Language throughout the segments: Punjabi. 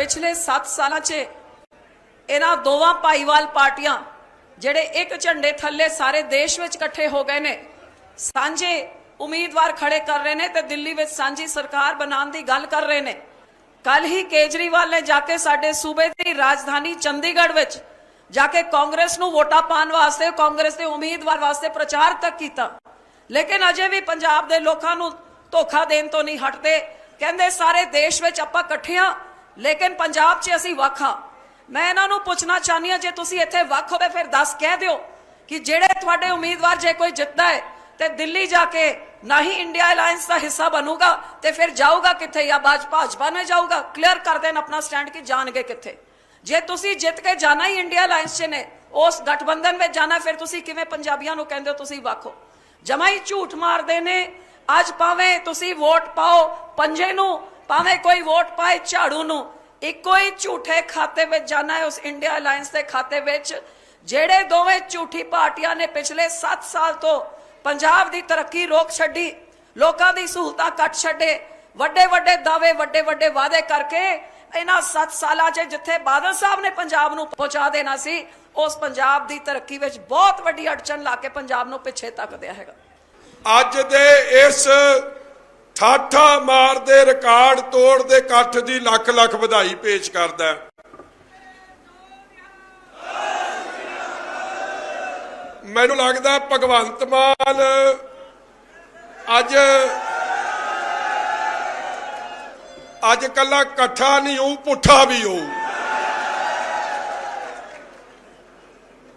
ਪਿਛਲੇ 7 ਸਾਲਾਂ 'ਚ ਇਹਨਾਂ ਦੋਵਾਂ ਭਾਈਵਾਲ ਪਾਰਟੀਆਂ ਜਿਹੜੇ ਇੱਕ ਝੰਡੇ ਥੱਲੇ ਸਾਰੇ ਦੇਸ਼ ਵਿੱਚ ਇਕੱਠੇ ਹੋ ਗਏ ਨੇ, ਸਾਂਝੇ ਉਮੀਦਵਾਰ ਖੜੇ ਕਰ ਰਹੇ ਨੇ ਤੇ ਦਿੱਲੀ ਵਿੱਚ ਸਾਂਝੀ ਸਰਕਾਰ ਬਣਾਉਣ ਦੀ ਗੱਲ ਕਰ ਰਹੇ ਨੇ। ਕੱਲ ਹੀ ਕੇਜਰੀਵਾਲ ਨੇ ਜਾ ਕੇ ਸਾਡੇ ਸੂਬੇ ਦੀ ਰਾਜਧਾਨੀ ਚੰਡੀਗੜ੍ਹ ਵਿੱਚ ਜਾ ਕੇ ਕਾਂਗਰਸ ਨੂੰ ਵੋਟਾਂ ਪਾਉਣ ਵਾਸਤੇ, ਕਾਂਗਰਸ ਦੇ ਉਮੀਦਵਾਰ ਵਾਸਤੇ ਪ੍ਰਚਾਰ ਤੱਕ ਕੀਤਾ। ਲੇਕਿਨ ਅਜੇ ਵੀ ਪੰਜਾਬ ਦੇ ਲੋਕਾਂ ਨੂੰ ਧੋਖਾ ਦੇਣ ਤੋਂ ਨਹੀਂ ਹਟਦੇ। ਕਹਿੰਦੇ ਸਾਰੇ ਦੇਸ਼ ਵਿੱਚ ਆਪਾਂ ਇਕੱਠੇ ਹਾਂ ਲੇਕਿਨ ਪੰਜਾਬ 'ਚ ਅਸੀਂ ਵੱਖ ਹਾਂ। ਮੈਂ ਇਹਨਾਂ ਨੂੰ ਪੁੱਛਣਾ ਚਾਹਨੀ ਹਾਂ, ਜੇ ਤੁਸੀਂ ਇੱਥੇ ਵੱਖ ਹੋਵੇ, ਫਿਰ ਦੱਸ ਕਹਿ ਦਿਓ ਕਿ ਜਿਹੜੇ ਤੁਹਾਡੇ ਉਮੀਦਵਾਰ ਜੇ ਕੋਈ ਜਿੱਤਦਾ ਹੈ, ਤੇ ਦਿੱਲੀ ਜਾ ਕੇ ਨਾ ਹੀ ਇੰਡੀਆ ਅਲਾਈਅੰਸ ਦਾ ਹਿੱਸਾ ਬਣੂਗਾ, ਤੇ ਫਿਰ ਜਾਊਗਾ ਕਿੱਥੇ ਜਾਂ ਭਾਜਪਾ ਨੇ ਜਾਊਗਾ? ਕਲੀਅਰ ਕਰ ਦੇਣ ਆਪਣਾ ਸਟੈਂਡ ਕਿ ਜਾਣਗੇ ਕਿੱਥੇ। ਜੇ ਤੁਸੀਂ ਜਿੱਤ ਕੇ ਜਾਣਾ ਹੀ ਇੰਡੀਆ ਅਲਾਈਅੰਸ 'ਚ ਨੇ, ਉਸ ਗਠਬੰਧਨ ਵਿੱਚ ਜਾਣਾ, ਫਿਰ ਤੁਸੀਂ ਕਿਵੇਂ ਪੰਜਾਬੀਆਂ ਨੂੰ ਕਹਿੰਦੇ ਹੋ ਤੁਸੀਂ ਵੱਖ ਹੋ? ਜਮਾ ਹੀ ਝੂਠ ਮਾਰਦੇ ਨੇ, ਅੱਜ ਭਾਵੇਂ ਤੁਸੀਂ ਵੋਟ ਪਾਓ, ਪੰਜੇ ਨੂੰ ਭਾਵੇਂ ਕੋਈ ਵੋਟ ਪਾਏ ਝਾੜੂ ਨੂੰ, ਇੱਕੋ ਹੀ ਝੂਠੇ ਖਾਤੇ ਵਿੱਚ ਜਾਣਾ ਹੈ, ਉਸ ਇੰਡੀਆ ਅਲਾਈਅੰਸ ਦੇ ਖਾਤੇ ਵਿੱਚ, ਜਿਹੜੇ ਦੋਵੇਂ ਝੂਠੀ ਪਾਰਟੀਆਂ ਨੇ ਪਿਛਲੇ 7 ਸਾਲ ਤੋਂ ਪੰਜਾਬ ਦੀ ਤਰੱਕੀ ਰੋਕ ਛੱਡੀ, ਲੋਕਾਂ ਦੀ ਸਹੂਲਤਾਂ ਕੱਟ ਛੱਡੇ, ਵੱਡੇ ਵੱਡੇ ਦਾਅਵੇ, ਵੱਡੇ ਵੱਡੇ ਵਾਅਦੇ ਕਰਕੇ ਇਹਨਾਂ 7 ਸਾਲਾਂ 'ਚ ਜਿੱਥੇ ਬਾਦਲ ਸਾਹਿਬ ਨੇ ਪੰਜਾਬ ਨੂੰ ਪਹੁੰਚਾ ਦੇਣਾ ਸੀ, ਉਸ ਪੰਜਾਬ ਦੀ ਤਰੱਕੀ ਵਿੱਚ ਬਹੁਤ ਵੱਡੀ ਅੜਚਨ ਲਾ ਕੇ ਪੰਜਾਬ ਨੂੰ ਪਿੱਛੇ ਤੱਕ ਦਿਆ ਹੈਗਾ। ਅੱਜ ਦੇ ਇਸ ਠਾਠਾ ਮਾਰਦੇ, ਰਿਕਾਰਡ ਤੋੜ ਦੇ ਇਕੱਠ ਦੀ ਲੱਖ ਲੱਖ ਵਧਾਈ ਪੇਸ਼ ਕਰਦਾ ਮੈਨੂੰ ਲੱਗਦਾ ਭਗਵੰਤ ਮਾਨ ਅੱਜ ਅੱਜ ਕੱਲਾ ਇਕੱਠਾ ਨਹੀਂ ਹੋਊ, ਪੁੱਠਾ ਵੀ ਹੋਊ।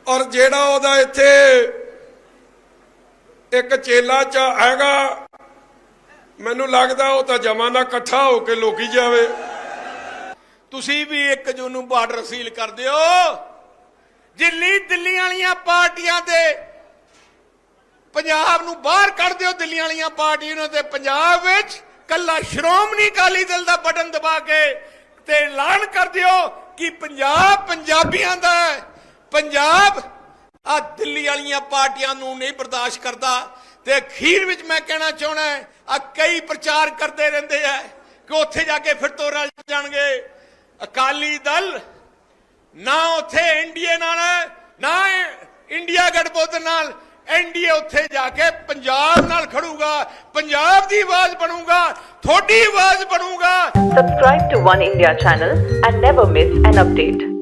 ਔਰ ਜਿਹੜਾ ਉਹਦਾ ਇੱਥੇ ਇੱਕ ਚੇਲਾ ਚ ਹੈਗਾ ਮੈਨੂੰ ਲੱਗਦਾ ਉਹ ਤਾਂ ਜਮਾਨਾ ਇਕੱਠਾ ਹੋ ਕੇ ਲੋਕੀ ਜਾਵੇ ਤੁਸੀਂ ਵੀ 1 ਜੂਨ ਨੂੰ ਬਾਰਡਰ ਸੀਲ ਕਰ ਦਿਓ ਦਿੱਲੀ ਦਿੱਲੀ ਵਾਲੀਆਂ ਪਾਰਟੀਆਂ ਦੇ ਪੰਜਾਬ ਨੂੰ ਬਾਹਰ ਕੱਢ ਦਿਓ ਦਿੱਲੀ ਵਾਲੀਆਂ ਪਾਰਟੀਆਂ ਨੂੰ ਤੇ ਪੰਜਾਬ ਵਿੱਚ ਕੱਲਾ ਸ਼੍ਰੋਮਣੀ ਅਕਾਲੀ ਦਲ ਦਾ ਬਟਨ ਦਬਾ ਕੇ ਤੇ ਐਲਾਨ ਕਰ ਦਿਓ ਕਿ ਪੰਜਾਬ ਪੰਜਾਬੀਆਂ ਦਾ ਹੈ। ਪੰਜਾਬ ਆ ਦਿੱਲੀ ਵਾਲੀਆਂ ਪਾਰਟੀਆਂ ਨੂੰ ਨਹੀਂ ਬਰਦਾਸ਼ਤ ਕਰਦਾ ਤੇ ਅਖੀਰ ਵਿੱਚ ਮੈਂ ਕਹਿਣਾ ਚਾਹਣਾ ਆ ਕਈ ਪ੍ਰਚਾਰ ਕਰਦੇ ਰਹਿੰਦੇ ਆ ਕਿ ਉੱਥੇ ਜਾ ਕੇ ਫਿਰ ਤੋਂ ਰਲ ਜਾਣਗੇ ਅਕਾਲੀ ਦਲ ਨਾ ਉੱਥੇ ਇੰਡੀਆ ਨਾਲ, ਨਾ ਇੰਡੀਆ ਗਠਬੰਧਨ ਨਾਲ ਐਨਡੀਏ ਉੱਥੇ ਜਾ ਕੇ ਪੰਜਾਬ ਨਾਲ ਖੜੂਗਾ, ਪੰਜਾਬ ਦੀ ਆਵਾਜ਼ ਬਣੂਗਾ, ਤੁਹਾਡੀ ਆਵਾਜ਼ ਬਣੂਗਾ subscribe to One India channel and never miss an update.